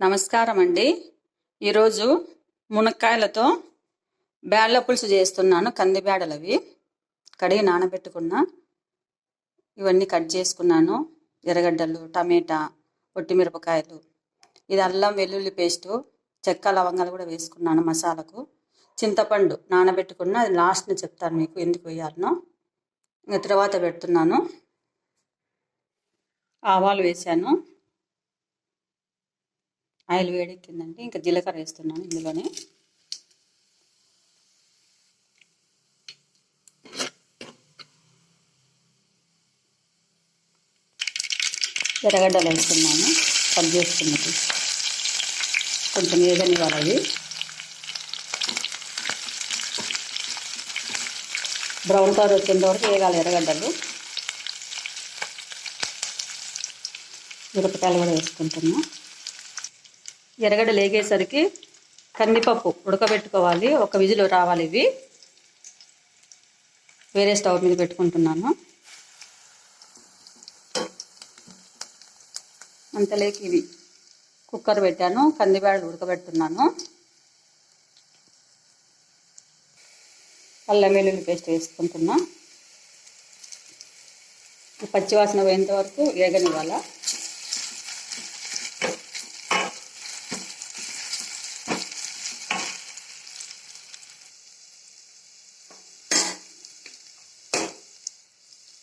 నమస్కారం అండి ఈరోజు మునక్కాయలతో బ్యాడల పులుసు చేస్తున్నాను కంది బేడలు అవి కడిగి నానబెట్టుకున్న ఇవన్నీ కట్ చేసుకున్నాను. ఎర్రగడ్డలు టమాటా మిరపకాయలు ఇది అల్లం వెల్లుల్లి పేస్టు చెక్క లవంగాలు కూడా వేసుకున్నాను మసాలకు. చింతపండు నానబెట్టుకున్న అది లాస్ట్ని చెప్తాను మీకు ఎందుకు వేయాలనో. ఇంకా తర్వాత పెడుతున్నాను. ఆవాలు వేసాను. ఆయిల్ వేడెక్కిందంటే ఇంకా జీలకర్ర వేస్తున్నాను ఇందులోనే. ఎర్రగడ్డలు వేస్తున్నాను కట్ చేసుకున్నది కొంచెం ఏదని వాళ్ళవి బ్రౌన్ కలర్ వచ్చేంత వరకు వేగాలి ఎర్రగడ్డలు. మిరపకాయలు కూడా వేసుకుంటున్నాను ఎరగడ లేగేసరికి కందిపప్పు ఉడకబెట్టుకోవాలి. ఒక విజిలో రావాలి ఇవి. వేరే స్టవ్ మీద పెట్టుకుంటున్నాను. అంతలేకి ఇవి. కుక్కర్ పెట్టాను. కందిబేడలు ఉడకబెడుతున్నాను. అల్లం వెల్లుల్లి పేస్ట్ వేసుకుంటున్నా. పచ్చివాసన పోయేంత వరకు వేగనివ్వాలా?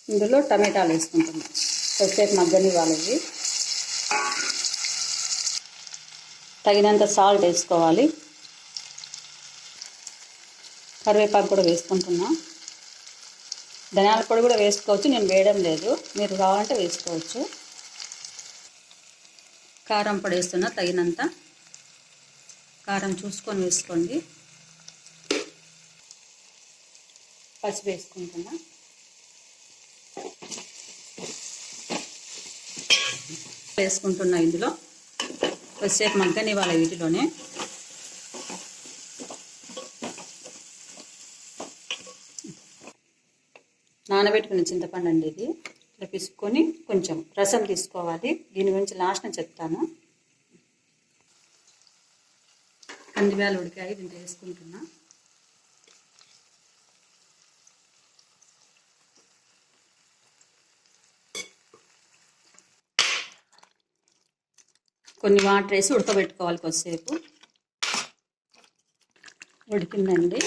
ఇందులో టమాటాలు వేసుకుంటున్నాం కొద్దిసేపు మగ్గనివ్వాలి ఇవి తగినంత సాల్ట్ వేసుకోవాలి. కరివేపాకు కూడా వేసుకుంటున్నా. ధనియాల పొడి కూడా వేసుకోవచ్చు నేను వేయడం లేదు. మీరు కావాలంటే వేసుకోవచ్చు. కారం పొడి వేస్తున్నా తగినంత. కారం చూసుకొని వేసుకోండి. పసుపు వేసుకుంటున్నా. వేసుకుంటున్నా ఇందులో. కొద్దిసేపు మగ్గనివ్వాలి వీటిలోనే. నానబెట్టుకున్న చింతపండు అండి ఇది. ఇట్లా పిసుకొని కొంచెం రసం తీసుకోవాలి. దీని గురించి లాస్ట్ చెప్తాను. కందివేలు ఉడికాయి దీంట్లో వేసుకుంటున్నా. కొన్ని వాటర్ వేసి ఉడకబెట్టుకోవాలి కొద్దిసేపు. ఉడికిందండి.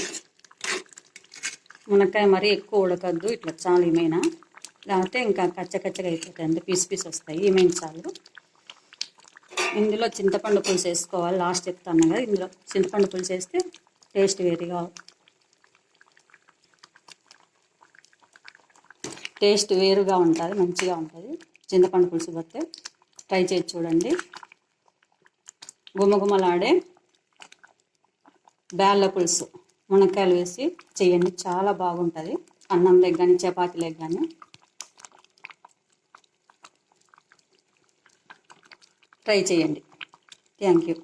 మునక్కాయ మరీ ఎక్కువ ఉడకద్దు ఇట్లా చాలు ఏమైనా లేకపోతే ఇంకా కచ్చకచ్చగా అయిపోతాయండి పీస్ పీస్ వస్తాయి ఏమైనా చాలు. ఇందులో చింతపండు పులుసు వేసుకోవాలి లాస్ట్ చెప్తాను కదా ఇందులో. చింతపండు పులుసు వేస్తే టేస్ట్ వేరుగా టేస్ట్ వేరుగా ఉంటుంది మంచిగా ఉంటుంది. చింతపండు పులుసు పోతే ట్రై చేసి చూడండి. గుమగుమలాడే బేళ్ళ పులుసు మునక్కాయలు వేసి చేయండి. చాలా బాగుంటుంది. అన్నం లెగ్ కానీ చపాతీ లెగ్ కానీ ట్రై చేయండి. Thank you.